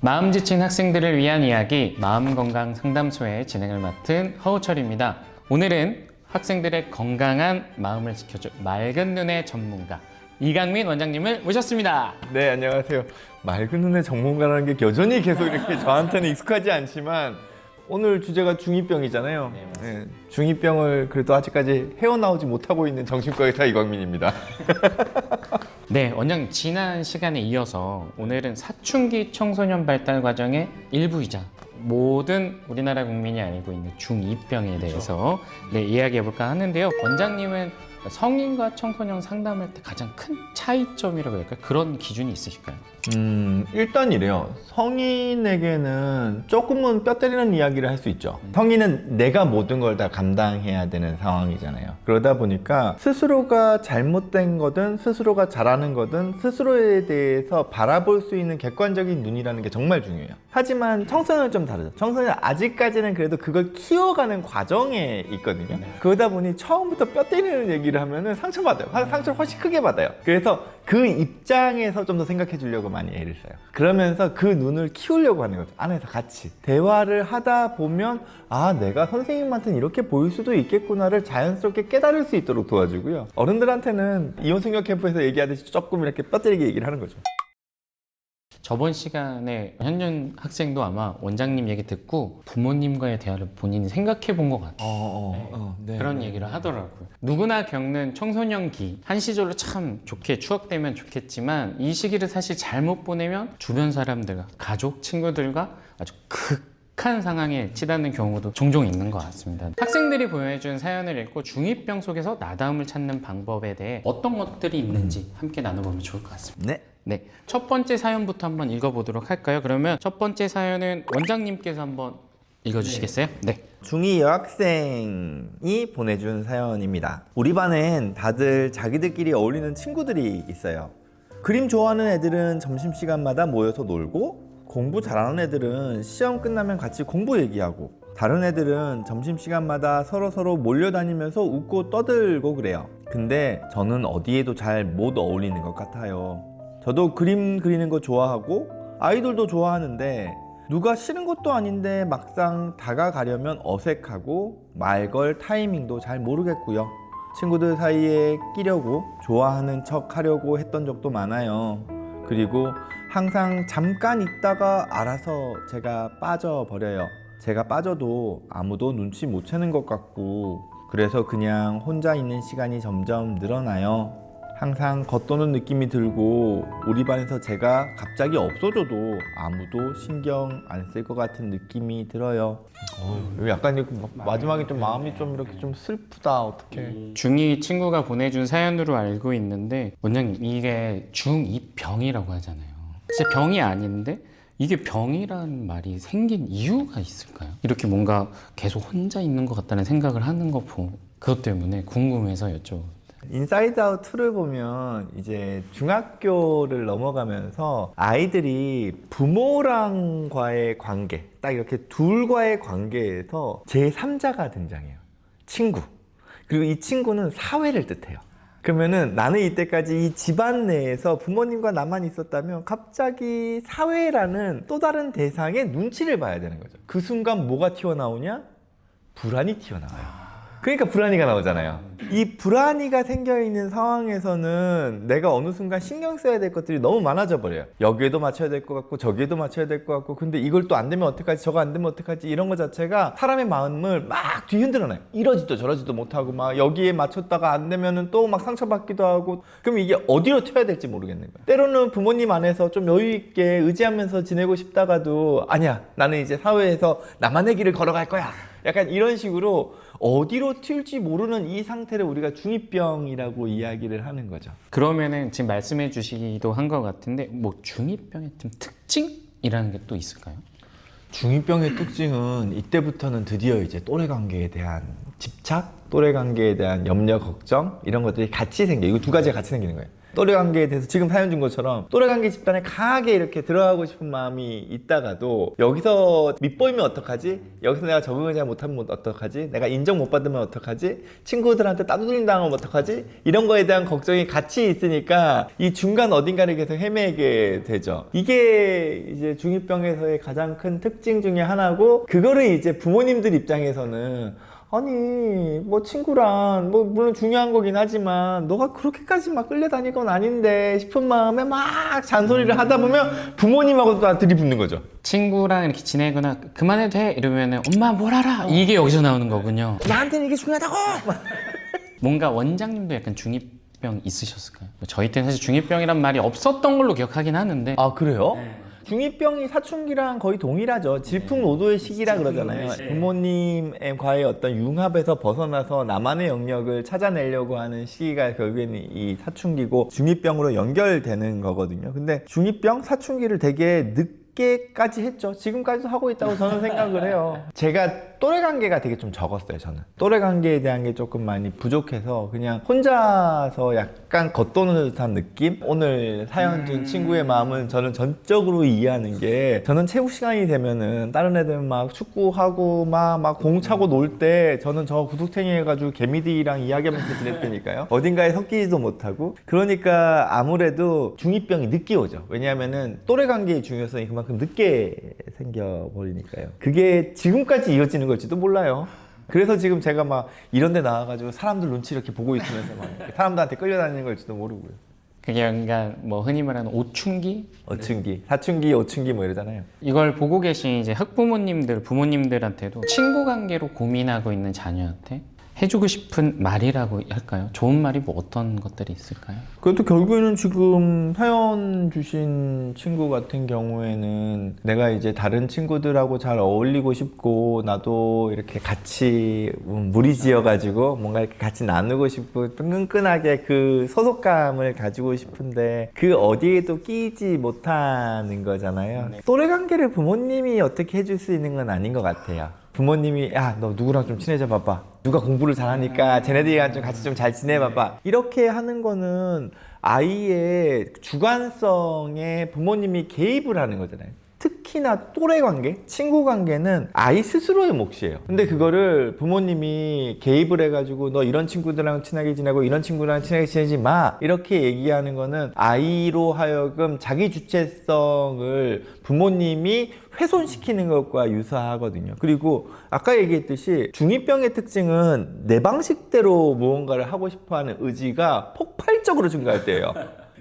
마음 지친 학생들을 위한 이야기 마음건강 상담소의 진행을 맡은 허우철입니다. 오늘은 학생들의 건강한 마음을 지켜줄 맑은 눈의 전문가 이강민 원장님을 모셨습니다. 네, 안녕하세요. 맑은 눈의 전문가라는 게 여전히 계속 이렇게 저한테는 익숙하지 않지만 오늘 주제가 중2병이잖아요. 네, 중2병을 그래도 아직까지 헤어나오지 못하고 있는 정신과 의사 이광민입니다. 네, 원장님 지난 시간에 이어서 오늘은 사춘기 청소년 발달 과정의 일부이자 모든 우리나라 국민이 알고 있는 중2병에 대해서 네, 이야기해 볼까 하는데요. 원장님은 성인과 청소년 상담할 때 가장 큰 차이점이라고 할까요? 그런 기준이 있으실까요? 음, 일단 이래요. 성인에게는 조금은 뼈 때리는 이야기를 할 수 있죠. 성인은 내가 모든 걸 다 감당해야 되는 상황이잖아요. 그러다 보니까 스스로가 잘못된 거든 스스로가 잘하는 거든 스스로에 대해서 바라볼 수 있는 객관적인 눈이라는 게 정말 중요해요. 하지만 청소년은 좀 다르죠. 청소년은 아직까지는 그래도 그걸 키워가는 과정에 있거든요. 그러다 보니 처음부터 뼈 때리는 얘기를 하면은 상처받아요. 화- 상처를 훨씬 크게 받아요. 그래서 그 입장에서 좀 더 생각해 주려고 많이 애를 써요. 그러면서 그 눈을 키우려고 하는 거죠. 안에서 같이. 대화를 하다 보면 아, 내가 선생님한테는 이렇게 보일 수도 있겠구나를 자연스럽게 깨달을 수 있도록 도와주고요. 어른들한테는 이혼승격 캠프에서 얘기하듯이 조금 이렇게 뼈 때리게 얘기를 하는 거죠. 저번 시간에 현준 학생도 아마 원장님 얘기 듣고 부모님과의 대화를 본인이 생각해 본 것 같아요. 어, 어, 네. 그런 얘기를 하더라고요. 누구나 겪는 청소년기 한 시절로 참 좋게 추억되면 좋겠지만 이 시기를 사실 잘못 보내면 주변 사람들과 가족, 친구들과 아주 극한 상황에 치닫는 경우도 종종 있는 것 같습니다. 학생들이 보여준 사연을 읽고 중2병 속에서 나다움을 찾는 방법에 대해 어떤 것들이 있는지 함께 나눠보면 좋을 것 같습니다. 네. 네, 첫 번째 사연부터 한번 읽어보도록 할까요? 그러면 첫 번째 사연은 원장님께서 한번 읽어주시겠어요? 네. 중2 여학생이 보내준 사연입니다. 우리 반엔 다들 자기들끼리 어울리는 친구들이 있어요. 그림 좋아하는 애들은 점심시간마다 모여서 놀고, 공부 잘하는 애들은 시험 끝나면 같이 공부 얘기하고, 다른 애들은 점심시간마다 서로서로 몰려다니면서 웃고 떠들고 그래요. 근데 저는 어디에도 잘 못 어울리는 것 같아요. 저도 그림 그리는 거 좋아하고, 아이돌도 좋아하는데, 누가 싫은 것도 아닌데 막상 다가가려면 어색하고 말 걸 타이밍도 잘 모르겠고요. 친구들 사이에 끼려고 좋아하는 척 하려고 했던 적도 많아요. 그리고 항상 잠깐 있다가 알아서 제가 빠져버려요. 제가 빠져도 아무도 눈치 못 채는 것 같고 그래서 그냥 혼자 있는 시간이 점점 늘어나요. 항상 겉도는 느낌이 들고 우리 반에서 제가 갑자기 없어져도 아무도 신경 안 쓸 것 같은 느낌이 들어요. 어, 약간 이렇게 마- 마지막에 좀 마음이 좀 이렇게 좀 슬프다 어떡해. 중2 친구가 보내준 사연으로 알고 있는데 원장님 이게 중2 병이라고 하잖아요. 진짜 병이 아닌데 이게 병이라는 말이 생긴 이유가 있을까요? 이렇게 뭔가 계속 혼자 있는 것 같다는 생각을 하는 거 보고 그것 때문에 궁금해서 여쭤. 인사이드 아웃 2를 보면 이제 중학교를 넘어가면서 아이들이 부모랑과의 관계, 딱 이렇게 둘과의 관계에서 제3자가 등장해요. 친구. 그리고 이 친구는 사회를 뜻해요. 그러면은 나는 이때까지 이 집안 내에서 부모님과 나만 있었다면 갑자기 사회라는 또 다른 대상의 눈치를 봐야 되는 거죠. 그 순간 뭐가 튀어나오냐? 불안이 튀어나와요. 그러니까 불안이가 나오잖아요. 이 불안이가 생겨 있는 상황에서는 내가 어느 순간 신경 써야 될 것들이 너무 많아져 버려요. 여기에도 맞춰야 될 것 같고 저기에도 맞춰야 될 것 같고 근데 이걸 또 안 되면 어떡하지 저거 안 되면 어떡하지 이런 것 자체가 사람의 마음을 막 뒤흔들어놔요. 이러지도 저러지도 못하고 막 여기에 맞췄다가 안 되면은 또 막 상처받기도 하고 그럼 이게 어디로 튀어야 될지 모르겠는 거예요. 때로는 부모님 안에서 좀 여유 있게 의지하면서 지내고 싶다가도 아니야 나는 이제 사회에서 나만의 길을 걸어갈 거야. 약간 이런 식으로 어디로 튈지 모르는 이 상태를 우리가 중2병이라고 이야기를 하는 거죠. 그러면은 지금 말씀해 주시기도 한 것 같은데 뭐 중2병의 좀 특징이라는 게 또 있을까요? 중2병의 특징은 이때부터는 드디어 이제 또래 관계에 대한 집착, 또래 관계에 대한 염려, 걱정 이런 것들이 같이 생겨. 이거 두 가지가 같이 생기는 거예요. 또래 관계에 대해서 지금 사연 준 것처럼 또래 관계 집단에 강하게 이렇게 들어가고 싶은 마음이 있다가도 여기서 밑보이면 어떡하지? 여기서 내가 적응을 잘 못하면 어떡하지? 내가 인정 못 받으면 어떡하지? 친구들한테 따돌림 당하면 어떡하지? 이런 거에 대한 걱정이 같이 있으니까 이 중간 어딘가를 계속 헤매게 되죠. 이게 이제 중2병에서의 가장 큰 특징 중에 하나고 그거를 이제 부모님들 입장에서는 아니 뭐 친구란 뭐 물론 중요한 거긴 하지만 너가 그렇게까지 막 끌려다닐 건 아닌데 싶은 마음에 막 잔소리를 하다 보면 부모님하고도 다 들이붙는 거죠. 친구랑 이렇게 지내거나 그만해도 돼 이러면은 엄마 뭘 알아 이게 여기서 나오는 거군요. 나한테는 이게 중요하다고. 막. 뭔가 원장님도 약간 중이병 있으셨을까요? 뭐 저희 때는 사실 중이병이란 말이 없었던 걸로 기억하긴 하는데 아 그래요? 중2병이 사춘기랑 거의 동일하죠. 질풍노도의 시기라 그러잖아요. 부모님과의 어떤 융합에서 벗어나서 나만의 영역을 찾아내려고 하는 시기가 결국에는 이 사춘기고 중2병으로 연결되는 거거든요. 근데 중2병, 사춘기를 되게 늦게까지 했죠. 지금까지도 하고 있다고 저는 생각을 해요. 제가 또래 관계가 되게 좀 적었어요, 저는. 또래 관계에 대한 게 조금 많이 부족해서 그냥 혼자서 약간 겉도는 듯한 느낌? 오늘 사연 준 친구의 마음은 저는 전적으로 이해하는 게 저는 체육 시간이 되면은 다른 애들 막 축구하고 막, 막 공 차고 놀때 저는 저 구석탱이 해가지고 개미들이랑 이야기하면서 지냈다니까요. 어딘가에 섞이지도 못하고 그러니까 아무래도 중2병이 늦게 오죠. 왜냐하면은 또래 관계의 중요성이 그만큼 늦게 생겨버리니까요. 그게 지금까지 이어지는 걸지도 몰라요. 그래서 지금 제가 막 이런 데 나와가지고 사람들 눈치 이렇게 보고 있으면서 막 사람들한테 끌려다니는 걸지도 모르고요. 그게 그러니까 뭐 흔히 말하는 오춘기 어춘기, 사춘기, 오춘기 뭐 이러잖아요. 이걸 보고 계신 이제 흑부모님들 부모님들한테도 친구 관계로 고민하고 있는 자녀한테 해주고 싶은 말이라고 할까요? 좋은 말이 뭐 어떤 것들이 있을까요? 그것도 결국에는 지금 사연 주신 친구 같은 경우에는 내가 이제 다른 친구들하고 잘 어울리고 싶고 나도 이렇게 같이 무리지어 가지고 뭔가 이렇게 같이 나누고 싶고 끈끈하게 그 소속감을 가지고 싶은데 그 어디에도 끼지 못하는 거잖아요. 또래 관계를 부모님이 어떻게 해줄 수 있는 건 아닌 것 같아요. 부모님이 야 너 누구랑 좀 친해져 봐봐 누가 공부를 잘하니까 쟤네들이랑 좀 같이 좀 잘 지내봐봐. 이렇게 하는 거는 아이의 주관성에 부모님이 개입을 하는 거잖아요 특히나 또래 관계, 친구 관계는 아이 스스로의 몫이에요. 근데 그거를 부모님이 개입을 해가지고 너 이런 친구들이랑 친하게 지내고 이런 친구랑 친하게 지내지 마 이렇게 얘기하는 거는 아이로 하여금 자기 주체성을 부모님이 훼손시키는 것과 유사하거든요. 그리고 아까 얘기했듯이 중2병의 특징은 내 방식대로 무언가를 하고 싶어하는 의지가 폭발적으로 증가할 때예요.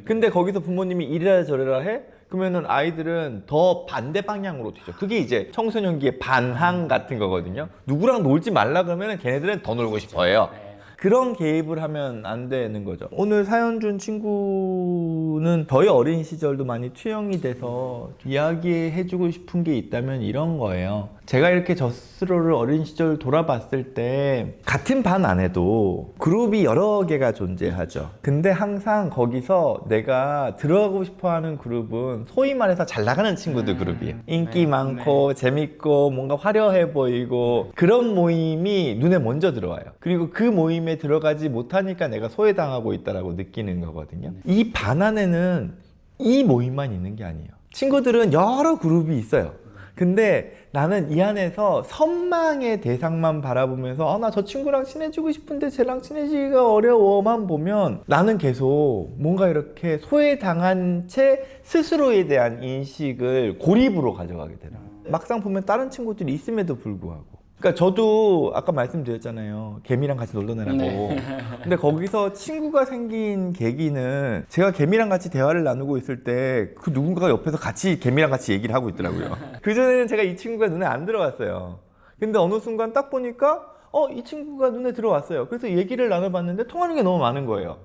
근데 거기서 부모님이 이래라 저래라 해? 그러면은 아이들은 더 반대 방향으로 튀죠. 그게 이제 청소년기의 반항 같은 거거든요. 누구랑 놀지 말라 그러면은 걔네들은 더 놀고 싶어해요. 그런 개입을 하면 안 되는 거죠. 오늘 사연 준 친구는 저희 어린 시절도 많이 투영이 돼서 이야기해주고 싶은 게 있다면 이런 거예요. 제가 이렇게 저 스스로를 어린 시절 돌아봤을 때 같은 반 안에도 그룹이 여러 개가 존재하죠. 근데 항상 거기서 내가 들어가고 싶어 하는 그룹은 소위 말해서 잘 나가는 친구들 그룹이에요. 인기 네, 많고 재밌고 뭔가 화려해 보이고 그런 모임이 눈에 먼저 들어와요. 그리고 그 모임에 들어가지 못하니까 내가 소외당하고 있다라고 느끼는 거거든요. 이 반 안에는 이 모임만 있는 게 아니에요. 친구들은 여러 그룹이 있어요. 근데 나는 이 안에서 선망의 대상만 바라보면서 아, 나 저 친구랑 친해지고 싶은데 쟤랑 친해지기가 어려워만 보면 나는 계속 뭔가 이렇게 소외당한 채 스스로에 대한 인식을 고립으로 가져가게 되나. 막상 보면 다른 친구들이 있음에도 불구하고. 그러니까 저도 아까 말씀드렸잖아요. 개미랑 같이 놀러 내라고. 네. 근데 거기서 친구가 생긴 계기는 제가 개미랑 같이 대화를 나누고 있을 때 그 누군가가 옆에서 같이 개미랑 같이 얘기를 하고 있더라고요. 그전에는 제가 이 친구가 눈에 안 들어왔어요. 근데 어느 순간 딱 보니까 어, 이 친구가 눈에 들어왔어요. 그래서 얘기를 나눠봤는데 통하는 게 너무 많은 거예요.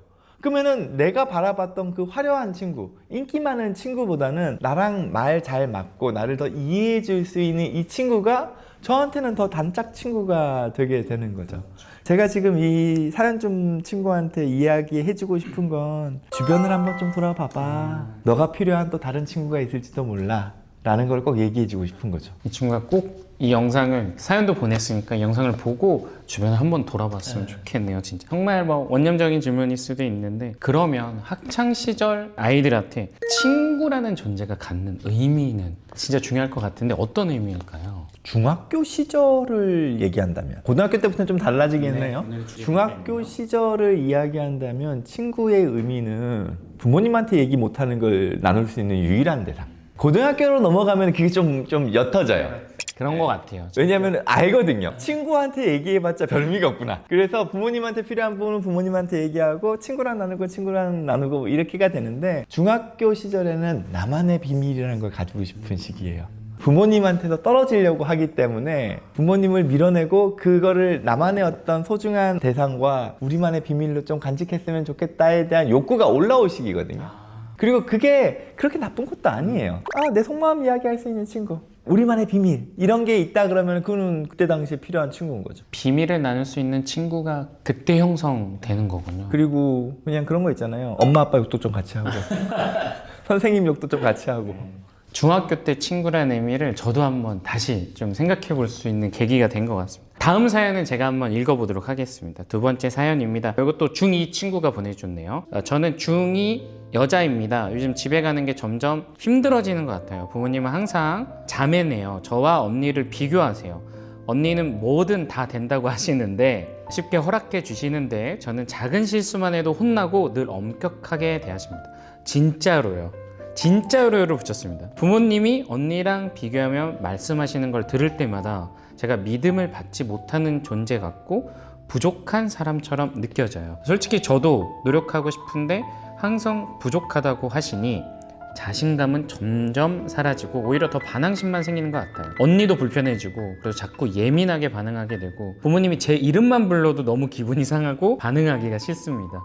그러면은 내가 바라봤던 그 화려한 친구, 인기 많은 친구보다는 나랑 말 잘 맞고 나를 더 이해해 줄 수 있는 이 친구가 저한테는 더 단짝 친구가 되게 되는 거죠. 제가 지금 이 사연 좀 친구한테 이야기해 주고 싶은 건 주변을 한번 좀 돌아봐봐. 너가 필요한 또 다른 친구가 있을지도 몰라. 라는 걸 꼭 얘기해 주고 싶은 거죠. 이 친구가 꼭 이 영상을 사연도 보냈으니까 이 영상을 보고 주변을 한번 돌아봤으면 좋겠네요 진짜 정말 뭐 원념적인 질문일 수도 있는데 그러면 학창 시절 아이들한테 친구라는 존재가 갖는 의미는 진짜 중요할 것 같은데 어떤 의미일까요? 중학교 시절을 얘기한다면 고등학교 때부터는 좀 달라지긴 했네요. 중학교 시절을 이야기한다면 친구의 의미는 부모님한테 얘기 못하는 걸 나눌 수 있는 유일한 대상. 고등학교로 넘어가면 그게 좀, 좀 옅어져요. 그런 것 같아요 왜냐면 알거든요. 친구한테 얘기해봤자 별 의미가 없구나. 그래서 부모님한테 필요한 부분은 부모님한테 얘기하고 친구랑 나누고 친구랑 나누고 이렇게가 되는데 중학교 시절에는 나만의 비밀이라는 걸 가지고 싶은 시기예요. 부모님한테서 떨어지려고 하기 때문에 부모님을 밀어내고 그거를 나만의 어떤 소중한 대상과 우리만의 비밀로 좀 간직했으면 좋겠다에 대한 욕구가 올라올 시기거든요. 그리고 그게 그렇게 나쁜 것도 아니에요. 아, 내 속마음 이야기할 수 있는 친구. 우리만의 비밀. 이런 게 있다 그러면 그는 그때 당시에 필요한 친구인 거죠. 비밀을 나눌 수 있는 친구가 그때 형성되는 거군요 그리고 그냥 그런 거 있잖아요. 엄마 아빠 욕도 좀 같이 하고. 선생님 욕도 좀 같이 하고. 중학교 때 친구라는 의미를 저도 한번 다시 좀 생각해 볼 수 있는 계기가 된 것 같습니다. 다음 사연은 제가 한번 읽어보도록 하겠습니다. 두 번째 사연입니다. 이것도 중2 친구가 보내줬네요. 어, 저는 중2 여자입니다. 요즘 집에 가는 게 점점 힘들어지는 것 같아요. 부모님은 항상 자매네요. 저와 언니를 비교하세요. 언니는 뭐든 다 된다고 하시는데 쉽게 허락해 주시는데 저는 작은 실수만 해도 혼나고 늘 엄격하게 대하십니다. 진짜로요. 진짜로 요를 붙였습니다. 부모님이 언니랑 비교하며 말씀하시는 걸 들을 때마다 제가 믿음을 받지 못하는 존재 같고 부족한 사람처럼 느껴져요. 솔직히 저도 노력하고 싶은데 항상 부족하다고 하시니 자신감은 점점 사라지고 오히려 더 반항심만 생기는 것 같아요. 언니도 불편해지고 그리고 자꾸 예민하게 반응하게 되고 부모님이 제 이름만 불러도 너무 기분이 상하고 반응하기가 싫습니다.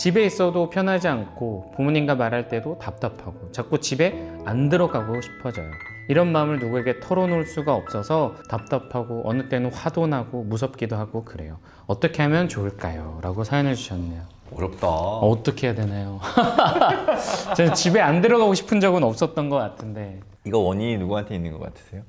집에 있어도 편하지 않고 부모님과 말할 때도 답답하고 자꾸 집에 안 들어가고 싶어져요. 이런 마음을 누구에게 털어놓을 수가 없어서 답답하고 어느 때는 화도 나고 무섭기도 하고 그래요. 어떻게 하면 좋을까요? 라고 사연을 주셨네요. 어렵다. 어떻게 해야 되나요? 저는 집에 안 들어가고 싶은 적은 없었던 것 같은데 이거 원인이 누구한테 있는 것 같으세요?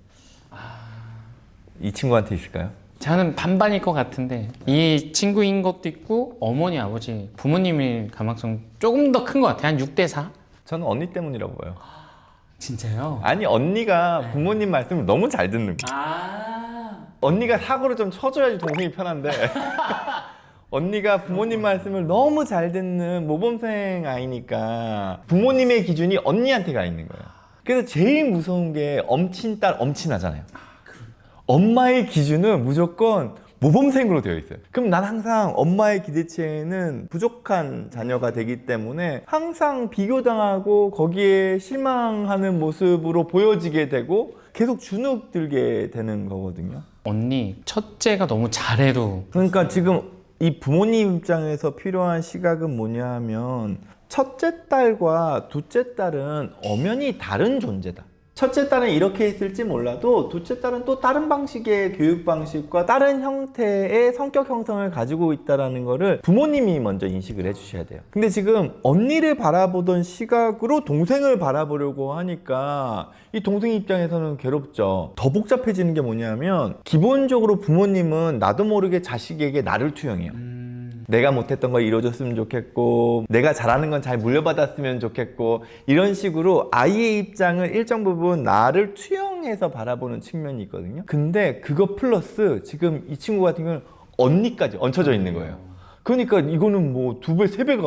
이 친구한테 있을까요? 저는 반반일 것 같은데 이 친구인 것도 있고 어머니 아버지 부모님일 가능성 조금 더 큰 것 같아요 한 6대 4? 저는 언니 때문이라고 봐요. 진짜요? 아니 언니가 부모님 말씀을 너무 잘 듣는 거야. 아 언니가 사고를 좀 쳐줘야지 동생이 편한데 언니가 부모님 말씀을 너무 잘 듣는 모범생 아이니까 부모님의 기준이 언니한테 가 있는 거예요. 그래서 제일 무서운 게 엄친 딸 엄친하잖아요. 엄마의 기준은 무조건 모범생으로 되어 있어요. 그럼 난 항상 엄마의 기대치에는 부족한 자녀가 되기 때문에 항상 비교당하고 거기에 실망하는 모습으로 보여지게 되고 계속 주눅 들게 되는 거거든요. 언니 첫째가 너무 잘해도 그러니까 지금 이 부모님 입장에서 필요한 시각은 뭐냐 하면 첫째 딸과 둘째 딸은 엄연히 다른 존재다. 첫째 딸은 이렇게 했을지 몰라도 둘째 딸은 또 다른 방식의 교육 방식과 다른 형태의 성격 형성을 가지고 있다라는 거를 부모님이 먼저 인식을 해주셔야 돼요. 근데 지금 언니를 바라보던 시각으로 동생을 바라보려고 하니까 이 동생 입장에서는 괴롭죠. 더 복잡해지는 게 뭐냐면 기본적으로 부모님은 나도 모르게 자식에게 나를 투영해요. 내가 못했던 걸 이뤄줬으면 좋겠고 내가 잘하는 건 잘 물려받았으면 좋겠고 이런 식으로 아이의 입장을 일정 부분 나를 투영해서 바라보는 측면이 있거든요. 근데 그거 플러스 지금 이 친구 같은 경우는 언니까지 얹혀져 있는 거예요 그러니까 이거는 뭐 두 배, 세 배가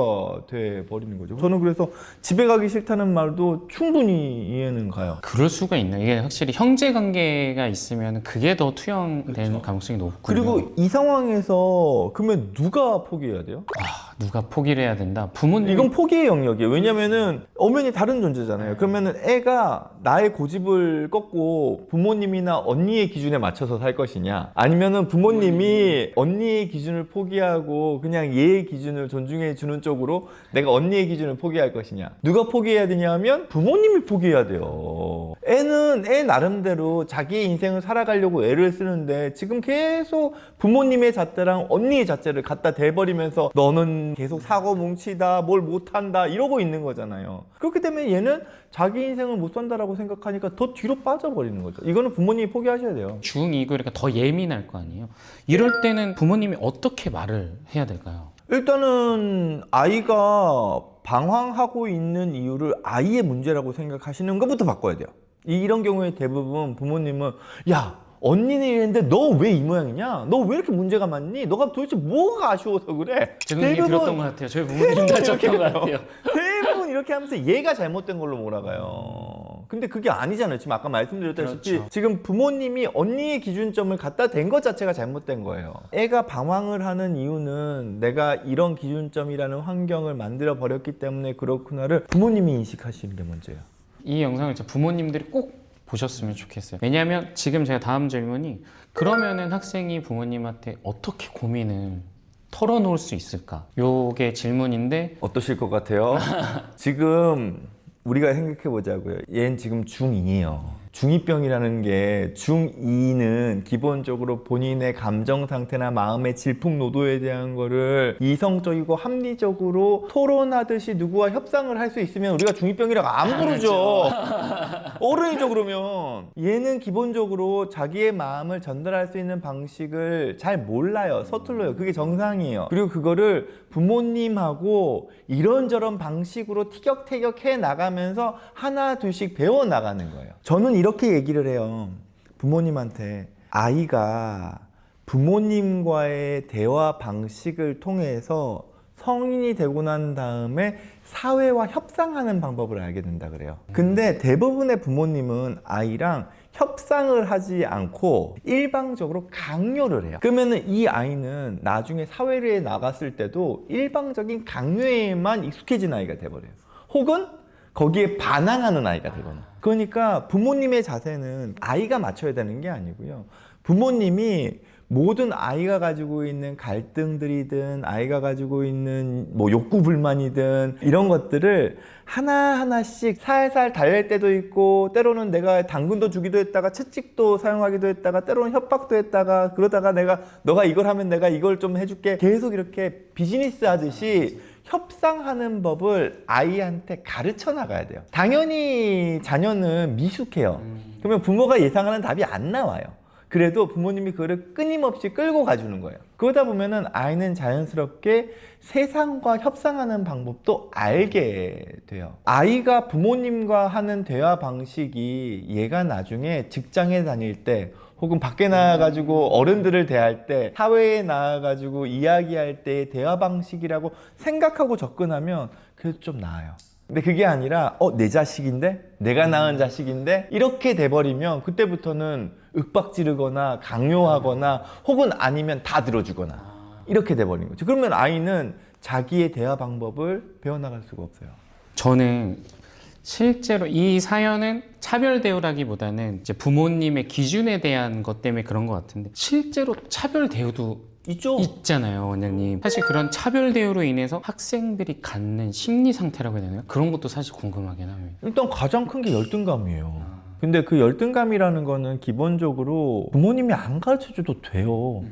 돼 버리는 거죠. 저는 그래서 집에 가기 싫다는 말도 충분히 이해는 가요. 그럴 수가 있나? 이게 확실히 형제 관계가 있으면 그게 더 투영되는 가능성이 높고 그리고 이 상황에서 그러면 누가 포기해야 돼요? 아, 누가 포기를 해야 된다? 부모님. 이건 포기의 영역이에요. 왜냐면은 엄연히 다른 존재잖아요. 그러면은 애가 나의 고집을 꺾고 부모님이나 언니의 기준에 맞춰서 살 것이냐, 아니면은 부모님이. 언니의 기준을 포기하고 그냥 얘의 기준을 존중해 주는 쪽으로 내가 언니의 기준을 포기할 것이냐. 누가 포기해야 되냐 하면 부모님이 포기해야 돼요. 애는 애 나름대로 자기의 인생을 살아가려고 애를 쓰는데 지금 계속 부모님의 잣대랑 언니의 잣대를 갖다 대버리면서 너는 계속 사고 뭉치다 뭘 못한다 이러고 있는 거잖아요. 그렇기 때문에 얘는 자기 인생을 못 산다라고 생각하니까 더 뒤로 빠져버리는 거죠. 이거는 부모님이 포기하셔야 돼요. 중2 그러니까 더 예민할 거 아니에요. 이럴 때는 부모님이 어떻게 말을 해야 될까요? 일단은 아이가 방황하고 있는 이유를 아이의 문제라고 생각하시는 것부터 바꿔야 돼요. 이- 이런 경우에 대부분 부모님은 야 언니는 이랬는데 너 왜 이 모양이냐? 너 왜 이렇게 문제가 많니? 너가 도대체 뭐가 아쉬워서 그래? 제동님이 들었던 것 같아요. 저희 부모님 다셨던 것 같아요. 대부분 이렇게 하면서 얘가 잘못된 걸로 몰아가요. 근데 그게 아니잖아요. 지금 아까 말씀드렸다시피 그렇죠. 지금 부모님이 언니의 기준점을 갖다 댄 것 자체가 잘못된 거예요. 애가 방황을 하는 이유는 내가 이런 기준점이라는 환경을 만들어 버렸기 때문에 그렇구나를 부모님이 인식하시는 게 먼저예요. 이 영상을 부모님들이 꼭 보셨으면 좋겠어요. 왜냐하면 지금 제가 다음 질문이 그러면은 학생이 부모님한테 어떻게 고민을 털어놓을 수 있을까? 요게 질문인데 어떠실 것 같아요? 지금 우리가 생각해 보자고요. 얘는 지금 중2예요. 중2병이라는 게 중2는 기본적으로 본인의 감정 상태나 마음의 질풍노도에 대한 거를 이성적이고 합리적으로 토론하듯이 누구와 협상을 할 수 있으면 우리가 중2병이라고 안 부르죠. 어른이죠 그러면. 얘는 기본적으로 자기의 마음을 전달할 수 있는 방식을 잘 몰라요. 서툴러요. 그게 정상이에요. 그리고 그거를 부모님하고 이런저런 방식으로 티격태격 해 나가면서 하나 둘씩 배워 나가는 거예요. 저는 이 렇게 얘기를 해요 부모님한테 아이가 부모님과의 대화 방식을 통해서 성인이 되고 난 다음에 사회와 협상하는 방법을 알게 된다 그래요. 근데 대부분의 부모님은 아이랑 협상을 하지 않고 일방적으로 강요를 해요. 그러면은 이 아이는 나중에 사회에 나갔을 때도 일방적인 강요에만 익숙해진 아이가 돼버려요. 혹은 거기에 반항하는 아이가 되거나. 그러니까 부모님의 자세는 아이가 맞춰야 되는 게 아니고요. 부모님이 모든 아이가 가지고 있는 갈등들이든 아이가 가지고 있는 뭐 욕구 불만이든 이런 것들을 하나하나씩 살살 달랠 때도 있고 때로는 내가 당근도 주기도 했다가 채찍도 사용하기도 했다가 때로는 협박도 했다가 그러다가 내가 너가 이걸 하면 내가 이걸 좀 해줄게 계속 이렇게 비즈니스 하듯이 협상하는 법을 아이한테 가르쳐 나가야 돼요. 당연히 자녀는 미숙해요. 그러면 부모가 예상하는 답이 안 나와요. 그래도 부모님이 그거를 끊임없이 끌고 가주는 거예요. 그러다 보면은 아이는 자연스럽게 세상과 협상하는 방법도 알게 돼요. 아이가 부모님과 하는 대화 방식이 얘가 나중에 직장에 다닐 때 혹은 밖에 나가가지고 어른들을 대할 때 사회에 나가가지고 이야기할 때의 대화 방식이라고 생각하고 접근하면 그래도 좀 나아요. 근데 그게 아니라 어 내 자식인데 내가 낳은 자식인데 이렇게 돼버리면 그때부터는 윽박지르거나 강요하거나 혹은 아니면 다 들어주거나 이렇게 돼버리는 거죠. 그러면 아이는 자기의 대화 방법을 배워나갈 수가 없어요. 저는 실제로 이 사연은 차별 대우라기보다는 이제 부모님의 기준에 대한 것 때문에 그런 것 같은데 실제로 차별 대우도 있죠. 있잖아요, 원장님. 사실 그런 차별 대우로 인해서 학생들이 갖는 심리 상태라고 해야 되나요? 그런 것도 사실 궁금하긴 합니다. 일단 가장 큰 게 열등감이에요. 근데 그 열등감이라는 거는 기본적으로 부모님이 안 가르쳐 줘도 돼요.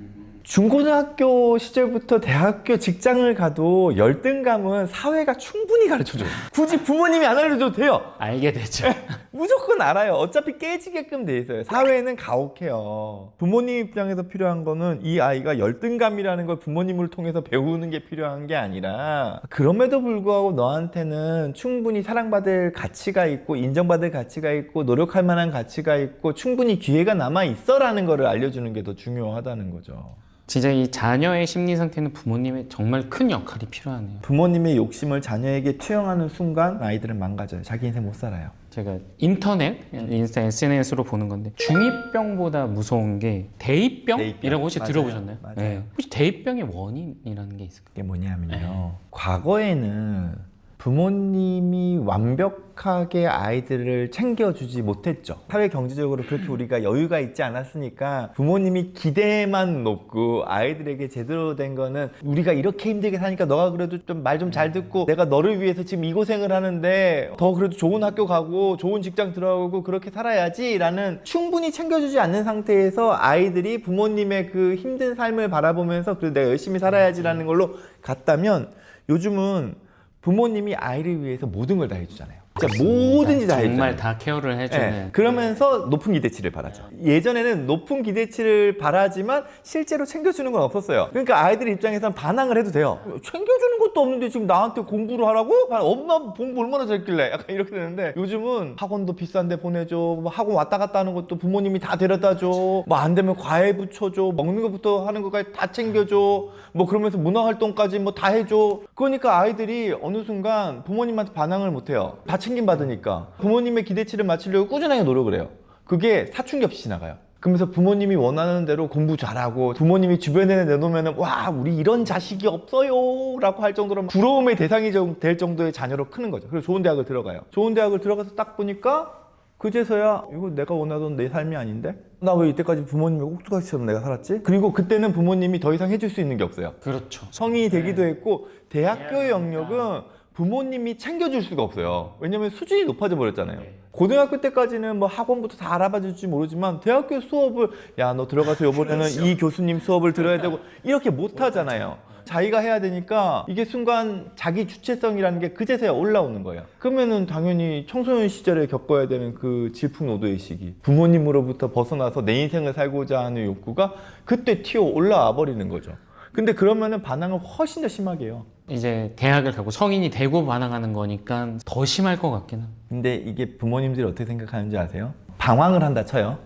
중고등학교 시절부터 대학교 직장을 가도 열등감은 사회가 충분히 가르쳐 줘요. 굳이 부모님이 안 알려줘도 돼요. 알게 되죠. 무조건 알아요. 어차피 깨지게끔 돼 있어요. 사회는 가혹해요. 부모님 입장에서 필요한 거는 이 아이가 열등감이라는 걸 부모님을 통해서 배우는 게 필요한 게 아니라 그럼에도 불구하고 너한테는 충분히 사랑받을 가치가 있고 인정받을 가치가 있고 노력할 만한 가치가 있고 충분히 기회가 남아 있어라는 거를 알려주는 게 더 중요하다는 거죠. 진짜 이 자녀의 심리 상태는 부모님의 정말 큰 역할이 필요하네요. 부모님의 욕심을 자녀에게 투영하는 순간 아이들은 망가져요. 자기 인생 못 살아요. 제가 인터넷, 인스타, SNS로 보는 건데 중2병보다 무서운 게 대입병이라고 대입병. 혹시 맞아요. 들어보셨나요? 맞아요. 네. 혹시 대입병의 원인이라는 게 있을까요? 그게 뭐냐면요. 네. 과거에는 부모님이 완벽하게 아이들을 챙겨주지 못했죠. 사회 경제적으로 그렇게 우리가 여유가 있지 않았으니까 부모님이 기대만 높고 아이들에게 제대로 된 거는 우리가 이렇게 힘들게 사니까 너가 그래도 좀 말 좀 잘 듣고 내가 너를 위해서 지금 이 고생을 하는데 더 그래도 좋은 학교 가고 좋은 직장 들어가고 그렇게 살아야지 라는 충분히 챙겨주지 않는 상태에서 아이들이 부모님의 그 힘든 삶을 바라보면서 그래도 내가 열심히 살아야지 라는 걸로 갔다면 요즘은 부모님이 아이를 위해서 모든 걸 다 해주잖아요. 진짜 뭐든지 다 해주잖아요. 정말 다 케어를 해주는 네, 그러면서 높은 기대치를 바라죠. 예전에는 높은 기대치를 바라지만 실제로 챙겨주는 건 없었어요. 그러니까 아이들 입장에서는 반항을 해도 돼요. 챙겨주는 것도 없는데 지금 나한테 공부를 하라고? 엄마 공부 얼마나 잘했길래? 약간 이렇게 되는데 요즘은 학원도 비싼데 보내줘. 뭐 학원 왔다 갔다 하는 것도 부모님이 다 데려다 줘. 뭐 안 되면 과외 붙여줘. 먹는 것부터 하는 것까지 다 챙겨줘. 뭐 그러면서 문화활동까지 뭐 다 해줘. 그러니까 아이들이 어느 순간 부모님한테 반항을 못 해요. 다 챙김 받으니까. 부모님의 기대치를 맞추려고 꾸준하게 노력을 해요. 그게 사춘기 없이 지나가요. 그러면서 부모님이 원하는 대로 공부 잘하고 부모님이 주변에 내놓으면 와 우리 이런 자식이 없어요 라고 할 정도로 부러움의 대상이 좀될 정도의 자녀로 크는 거죠 그래서 좋은 대학을 들어가요 좋은 대학을 들어가서 딱 보니까 그제서야 이거 내가 원하던 내 삶이 아닌데 나 왜 이때까지 부모님의 꼭두가시처럼 내가 살았지 그리고 그때는 부모님이 더 이상 해줄 수 있는 게 없어요 그렇죠. 성인이 되기도 했고 대학교의 영역은 부모님이 챙겨줄 수가 없어요. 왜냐면 수준이 높아져 버렸잖아요. 고등학교 때까지는 뭐 학원부터 다 알아봐 줄지 모르지만 대학교 수업을 야 너 들어가서 이번에는 이 교수님 수업을 들어야 되고 이렇게 못 하잖아요. 자기가 해야 되니까 이게 순간 자기 주체성이라는 게 그제서야 올라오는 거예요. 그러면은 당연히 청소년 시절에 겪어야 되는 그 질풍노도의 시기, 부모님으로부터 벗어나서 내 인생을 살고자 하는 욕구가 그때 튀어 올라와 버리는 거죠. 근데 그러면은 반항을 훨씬 더 심하게 해요. 이제 대학을 가고 성인이 되고 반항하는 거니까 더 심할 것 같기는. 근데 이게 부모님들이 어떻게 생각하는지 아세요? 방황을 한다 쳐요.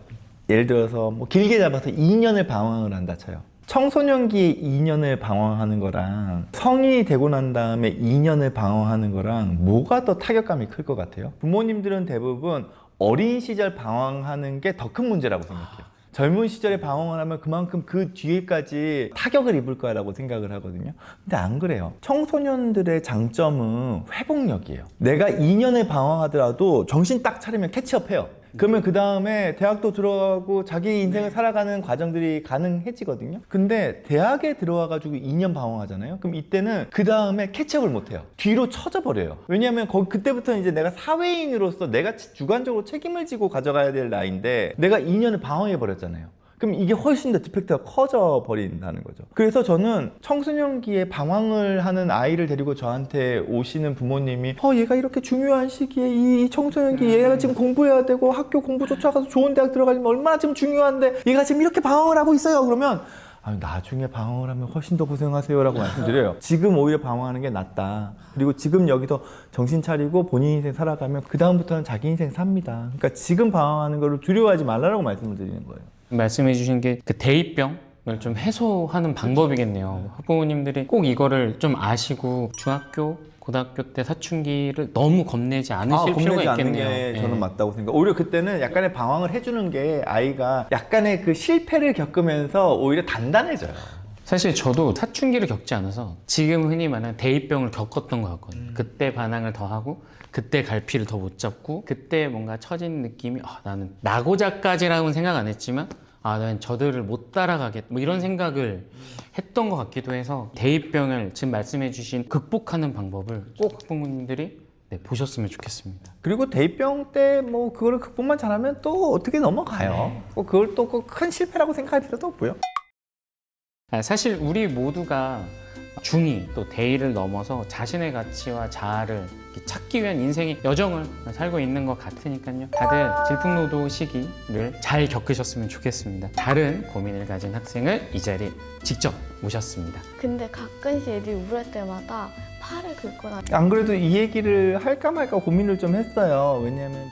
예를 들어서 뭐 길게 잡아서 2년을 방황을 한다 쳐요. 청소년기에 2년을 방황하는 거랑 성인이 되고 난 다음에 2년을 방황하는 거랑 뭐가 더 타격감이 클 것 같아요? 부모님들은 대부분 어린 시절 방황하는 게 더 큰 문제라고 생각해요. 젊은 시절에 방황을 하면 그만큼 그 뒤에까지 타격을 입을 거라고 생각을 하거든요. 근데 안 그래요. 청소년들의 장점은 회복력이에요. 내가 2년을 방황하더라도 정신 딱 차리면 캐치업해요. 그러면 그 다음에 대학도 들어가고 자기 인생을 살아가는 과정들이 가능해지거든요. 근데 대학에 들어와가지고 2년 방황하잖아요. 그럼 이때는 그 다음에 캐치업을 못해요. 뒤로 쳐져 버려요. 왜냐하면 거기 그때부터 이제 내가 사회인으로서 내가 주관적으로 책임을 지고 가져가야 될 나이인데 내가 2년을 방황해 버렸잖아요. 그럼 이게 훨씬 더 디펙트가 커져 버린다는 거죠. 그래서 저는 청소년기에 방황을 하는 아이를 데리고 저한테 오시는 부모님이 어 얘가 이렇게 중요한 시기에 이 청소년기 얘가 지금 공부해야 되고 학교 공부 쫓아가서 좋은 대학 들어가려면 얼마나 지금 중요한데 얘가 지금 이렇게 방황을 하고 있어요. 그러면 아, 나중에 방황을 하면 훨씬 더 고생하세요라고 말씀드려요. 지금 오히려 방황하는 게 낫다. 그리고 지금 여기서 정신 차리고 본인 인생 살아가면 그 다음부터는 자기 인생 삽니다. 그러니까 지금 방황하는 거를 두려워하지 말라고 말씀을 드리는 거예요. 말씀해 주신 게 그 대입병 을 좀 해소하는 방법이겠네요. 학부모님들이 꼭 이거를 좀 아시고 중학교, 고등학교 때 사춘기를 너무 겁내지 않으실 필요가 겁내지 않는 있겠네요. 게 예. 저는 맞다고 생각. 오히려 그때는 약간의 방황을 해주는 게 아이가 약간의 그 실패를 겪으면서 오히려 단단해져요. 사실 저도 사춘기를 겪지 않아서 지금 흔히 말하는 대입병을 겪었던 것 같거든요. 그때 반항을 더 하고 그때 갈피를 더 못 잡고 그때 뭔가 처진 느낌이 아, 나는 나고자까지라고는 생각 안 했지만 아, 난 저들을 못 따라가겠 뭐 이런 생각을 했던 것 같기도 해서 대입병을 지금 말씀해 주신 극복하는 방법을 꼭 학부모님들이 네, 보셨으면 좋겠습니다. 그리고 대입병 때 뭐 그거를 극복만 잘하면 또 어떻게 넘어가요. 뭐 그걸 또 큰 실패라고 생각할 필요도 없고요. 아, 사실 우리 모두가 중2 또 대의를 넘어서 자신의 가치와 자아를 찾기 위한 인생의 여정을 살고 있는 것 같으니까요. 다들 질풍노도 시기를 잘 겪으셨으면 좋겠습니다. 다른 고민을 가진 학생을 이 자리에 직접 모셨습니다. 근데 가끔씩 애들이 우울할 때마다 팔을 긁거나 안 그래도 이 얘기를 할까 말까 고민을 좀 했어요. 왜냐하면